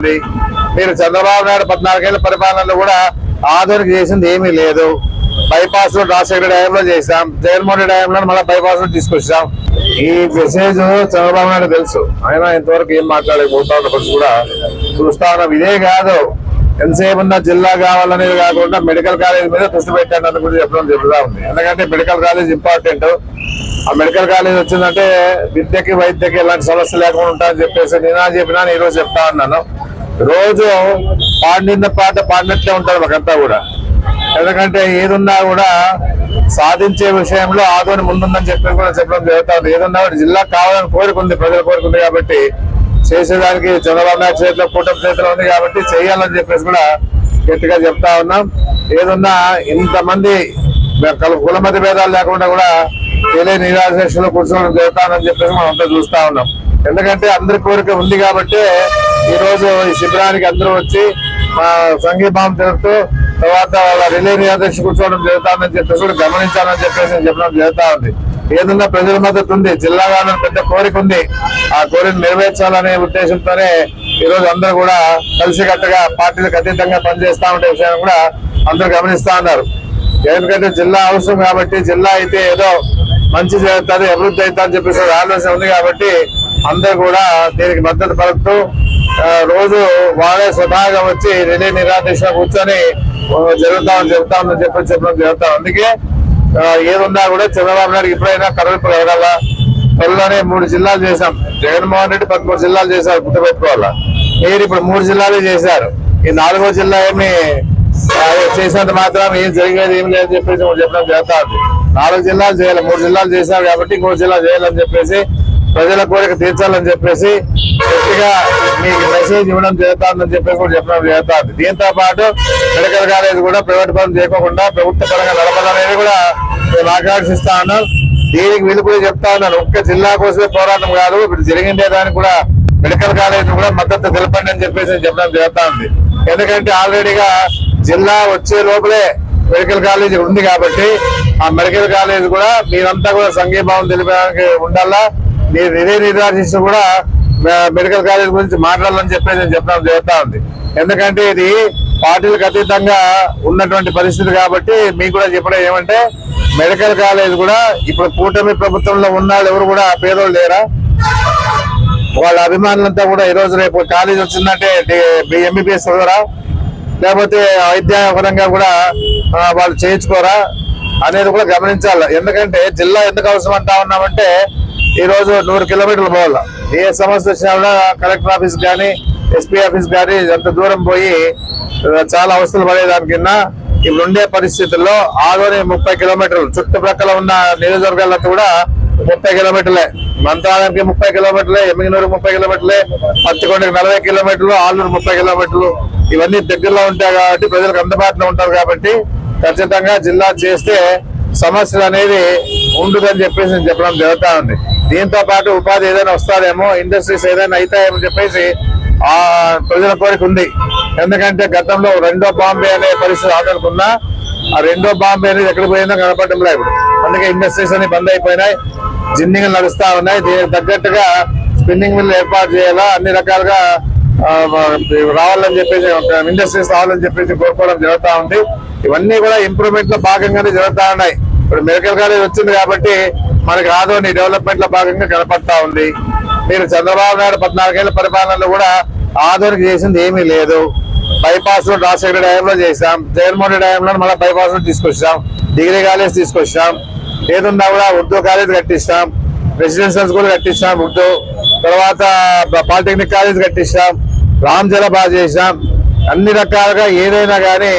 ఉంది. మీరు చంద్రబాబు నాయుడు పద్నాలుగేళ్ళ పరిపాలనలో కూడా ఆధునిక చేసింది ఏమీ లేదు. బైపాస్లో రాజశేఖర లో చేసాం జగన్మోహన్ రెడ్డి లో మళ్ళీ బైపాస్లో తీసుకొచ్చాం. ఈ మెసేజ్ చంద్రబాబు నాయుడు తెలుసు. ఆయన ఇంతవరకు ఏం మాట్లాడకపోతా ఉన్న కూడా చూస్తా ఉన్నాం. ఇదే కాదు ఎంతసేపు ఉన్న జిల్లా కావాలనేది కాకుండా మెడికల్ కాలేజ్ మీద దృష్టి పెట్టండి అని కూడా చెప్పడం జరుగుతూ ఉంది. ఎందుకంటే మెడికల్ కాలేజ్ ఇంపార్టెంట్. ఆ మెడికల్ కాలేజ్ వచ్చిందంటే విద్యకి వైద్యకి ఎలాంటి సమస్య లేకుండా ఉంటాయని చెప్పేసి నేనా చెప్పినా ఈ రోజు చెప్తా ఉన్నాను రోజు పాడిన పాట పాడినట్లే ఉంటారు ఒకంతా కూడా. ఎందుకంటే ఏదున్నా కూడా సాధించే విషయంలో ఆదోని ముందుందని చెప్పి కూడా చెప్పడం జరుగుతుంది ఉంది. కూడా జిల్లా కావాలని కోరుకుంది ప్రజలు కోరుకుంది కాబట్టి చేసేదానికి చంద్రబాబు నాయుడు చేతిలో కూటమి చేతిలో ఉంది కాబట్టి చేయాలని చెప్పేసి కూడా గట్టిగా చెప్తా ఉన్నాం. ఏదున్నా ఇంతమంది కుల మత భేదాలు లేకుండా కూడా తెలియ నిరాశలో కూర్చోవడం జరుగుతానని చెప్పేసి మనం అంతా చూస్తా ఉన్నాం. ఎందుకంటే అందరి కోరిక ఉంది కాబట్టి ఈరోజు ఈ శిబిరానికి అందరూ వచ్చి మా సంఘీభావం తెలుపుతూ తర్వాత వాళ్ళ రిలే నిరాదర్శి కూర్చోవడం జరుగుతుందని చెప్పేసి కూడా గమనించాలని చెప్పేసి చెప్పడం జరుగుతా ఉంది. ఏదన్నా ప్రజల మద్దతు ఉంది జిల్లా పెద్ద కోరిక ఉంది ఆ కోరిక నెరవేర్చాలనే ఉద్దేశంతోనే ఈ రోజు అందరూ కూడా కలిసికట్టుగా పార్టీలకు అతీతంగా పనిచేస్తా ఉండే విషయాన్ని కూడా అందరూ గమనిస్తా ఉన్నారు. ఎందుకంటే జిల్లా అవసరం కాబట్టి జిల్లా అయితే ఏదో మంచి చేస్తుంది అభివృద్ధి అవుతా అని చెప్పేసి ఆలోచన ఉంది కాబట్టి అందరూ కూడా దీనికి మద్దతు పలుకుతూ రోజు వాళ్ళే స్వతహాగా వచ్చి రిలే నిరాదేశం కూర్చొని జరుగుతామని చెప్తామని చెప్పి చెప్పడం జరుగుతాం. అందుకే ఏమున్నా ఏదున్నా కూడా చంద్రబాబు నాయుడు ఎప్పుడైనా కరువు కలగాల త్వరలోనే మూడు జిల్లాలు చేశాం. జగన్మోహన్ రెడ్డి పదమూడు జిల్లాలు చేశారు గుర్తుపెట్టుకోవాలా. మీరు ఇప్పుడు మూడు జిల్లాలే చేశారు. ఈ నాలుగో జిల్లా ఏమి చేసినంత మాత్రం ఏం జరిగేది ఏం లేదని చెప్పేసి చెప్పడం జరుగుతుంది నాలుగు జిల్లాలు చేయాలి మూడు జిల్లాలు చేశారు కాబట్టి ఇంకో జిల్లా చేయాలని చెప్పేసి ప్రజల కోరిక తీర్చాలని చెప్పేసి గట్టిగా మీకు మెసేజ్ ఇవ్వడం జరుగుతుందని చెప్పేసి కూడా చెప్పడం జరుగుతుంది. దీంతో పాటు మెడికల్ కాలేజ్ కూడా ప్రైవేట్ పరం చేయకోకుండా ప్రభుత్వ పరంగా నడపాలనేది కూడా మేము ఆకాంక్షిస్తా ఉన్నాం దీనికి వీళ్ళు కూడా చెప్తా ఉన్నాను ఒక్క జిల్లా కోసమే పోరాటం కాదు. ఇప్పుడు జరిగిందే దానికి కూడా మెడికల్ కాలేజ్ కూడా మద్దతు తెలపండి అని చెప్పేసి చెప్పడం జరుగుతా ఉంది ఎందుకంటే ఆల్రెడీగా జిల్లా వచ్చే లోపలే మెడికల్ కాలేజ్ ఉంది కాబట్టి ఆ మెడికల్ కాలేజ్ కూడా మీరంతా కూడా సంఘీభావం తెలిపడానికి ఉండాలా? మీరు ఇదే నిర్దేశిస్తూ కూడా మెడికల్ కాలేజ్ గురించి మాట్లాడాలని చెప్పేసి నేను చెప్పడం జరుగుతా ఉంది. ఎందుకంటే ఇది పార్టీలకు అతీతంగా ఉన్నటువంటి పరిస్థితి కాబట్టి మీకు కూడా చెప్పడం ఏమంటే మెడికల్ కాలేజ్ కూడా ఇప్పుడు కూటమి ప్రభుత్వంలో ఉన్న వాళ్ళు ఎవరు కూడా పేదోళ్ళు లేరా? వాళ్ళ అభిమానులంతా కూడా ఈ రోజు రేపు కాలేజ్ వచ్చిందంటే ఎంబీబీఎస్ చదవరా? లేకపోతే వైద్యపరంగా కూడా వాళ్ళు చేయించుకోరా? అనేది కూడా గమనించాలి. ఎందుకంటే జిల్లా ఎందుకు అవసరం అంటా ఉన్నామంటే ఈ రోజు నూరు కిలోమీటర్లు పోవాలి. ఏ సమస్య వచ్చినా కూడా కలెక్టర్ ఆఫీస్ కానీ ఎస్పీ ఆఫీస్ కానీ అంత దూరం పోయి చాలా అవస్థలు పడేదానికన్నా ఇప్పుడు ఉండే పరిస్థితుల్లో ఆదోని ముప్పై కిలోమీటర్లు. చుట్టుప్రక్కల ఉన్న నియోజకవర్గాలకు కూడా ముప్పై కిలోమీటర్లే. మంత్రాలయానికి ముప్పై కిలోమీటర్లే ఎమ్మిగినూరు ముప్పై కిలోమీటర్లే పత్తికొండకి నలభై కిలోమీటర్లు ఆలూరు ముప్పై కిలోమీటర్లు. ఇవన్నీ దగ్గరలో ఉంటాయి కాబట్టి ప్రజలకు అందుబాటులో ఉంటారు కాబట్టి ఖచ్చితంగా జిల్లా చేస్తే సమస్యలు అనేది ఉండదని చెప్పేసి నేను చెప్పడం జరుగుతూ ఉంది. దీంతో పాటు ఉపాధి ఏదైనా వస్తారేమో ఇండస్ట్రీస్ ఏదైనా అవుతాయేమో చెప్పేసి ఆ ప్రజల కోరిక ఉంది. ఎందుకంటే గతంలో రెండో బాంబే అనే పరిస్థితి ఆదనుకున్నా ఆ రెండో బాంబే అనేది ఎక్కడ పోయిందో కనపడటం లేదు ఇప్పుడు. అందుకే ఇండస్ట్రీస్ అన్ని బంద్ అయిపోయినాయి జిన్నింగ్ నడుస్తా ఉన్నాయి. దీనికి తగ్గట్టుగా స్పిన్నింగ్ మిల్ ఏర్పాటు చేయాలా అన్ని రకాలుగా రావాలని చెప్పేసి ఇండస్ట్రీస్ రావాలని చెప్పేసి కోరుకోవడం జరుగుతూ ఉంది. ఇవన్నీ కూడా ఇంప్రూవ్మెంట్లో భాగంగానే జరుగుతా ఉన్నాయి. ఇప్పుడు మెడికల్ కాలేజ్ వచ్చింది కాబట్టి మనకి ఆదోని డెవలప్మెంట్లో భాగంగా కనపడతా ఉంది. మీరు చంద్రబాబు నాయుడు పద్నాలుగేళ్ళ పరిపాలనలో కూడా ఆధునిక చేసింది ఏమీ లేదు. బైపాస్ రోడ్ రాజశేఖర హయాంలో చేసాం జగన్మోహన్ రెడ్డి హయాంలో మళ్ళీ బైపాస్ రోడ్ తీసుకొచ్చాం డిగ్రీ కాలేజ్ తీసుకొచ్చాం ఏదున్నా కూడా ఉర్దూ కాలేజ్ కట్టిస్తాం రెసిడెన్షియల్ స్కూల్ కట్టిస్తాం ఉర్దూ. తర్వాత పాలిటెక్నిక్ కాలేజ్ కట్టిస్తాం రామ్ జల బాగా చేసాం అన్ని రకాలుగా ఏదైనా కానీ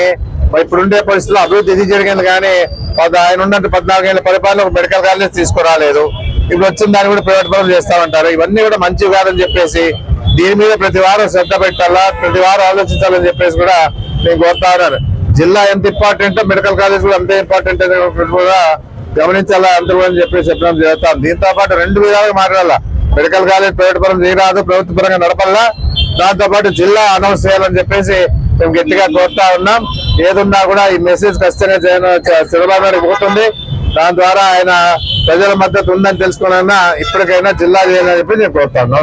ఇప్పుడుండే పరిస్థితుల్లో అభివృద్ధి ఇది జరిగింది కానీ పద- ఆయన ఉన్నట్టు పద్నాలుగేళ్ళ పరిపాలన ఒక మెడికల్ కాలేజ్ తీసుకురాలేదు. ఇప్పుడు వచ్చిన దాన్ని కూడా ప్రైవేట్ పనులు చేస్తామంటారు. ఇవన్నీ కూడా మంచి కాదని చెప్పేసి దీని మీద ప్రతి వారం శ్రద్ధ పెట్టాలా? ప్రతి వారం ఆలోచించాలని చెప్పేసి కూడా నేను కోరుతా ఉన్నాను. జిల్లా ఎంత ఇంపార్టెంట్ మెడికల్ కాలేజ్ కూడా అంతే ఇంపార్టెంట్ కూడా గమనించాలా? అందరూ అని చెప్పేసి చెప్పడం జరుగుతాం. దీంతో పాటు రెండు విధాలుగా మాట్లాడాలా? మెడికల్ కాలేజ్ ప్రైవేట్ పరం చేయరాదు ప్రభుత్వ పరంగా నడపాలా దాంతో పాటు జిల్లా అనౌన్స్ చేయాలని చెప్పేసి మేము గట్టిగా కోరుతా ఉన్నాం. ఏదున్నా కూడా ఈ మెసేజ్ ఖచ్చితంగా జగన్ చంద్రబాబు నాయుడు పోతుంది. దాని ద్వారా ఆయన ప్రజల మద్దతు ఉందని తెలుసుకున్నా ఇప్పటికైనా జిల్లా చేయాలని చెప్పి నేను కోరుతాను.